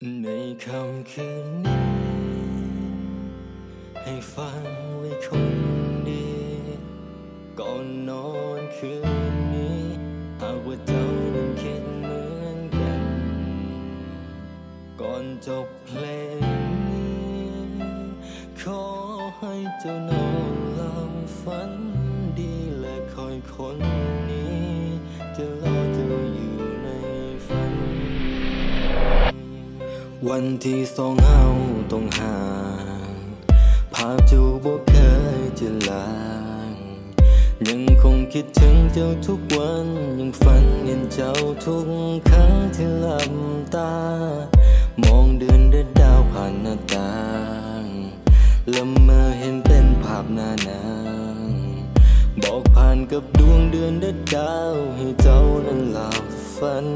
ในค่ำคืนนี้ ให้ฟังไว้คนดี ก่อนนอนคืนนี้หากว่าเจ้านั้นคิดเหมือนกัน ก่อนจบเพลงนี้ ขอให้เจ้านอนหลับฝันดีและคอยคน วันที่สองเฮาต้องห่างภาพจูบ่เคยจะลางยังคงคิดถึงเจ้าทุกวัน ยังฝันเห็นเจ้าทุกครั้งที่หลับตา มองเดือนและดาวผ่านหน้าต่างละเมอเห็นเป็นภาพหน้านางบอกผ่านกับดวงเดือนและดาวให้เจ้านั้นหลับฝัน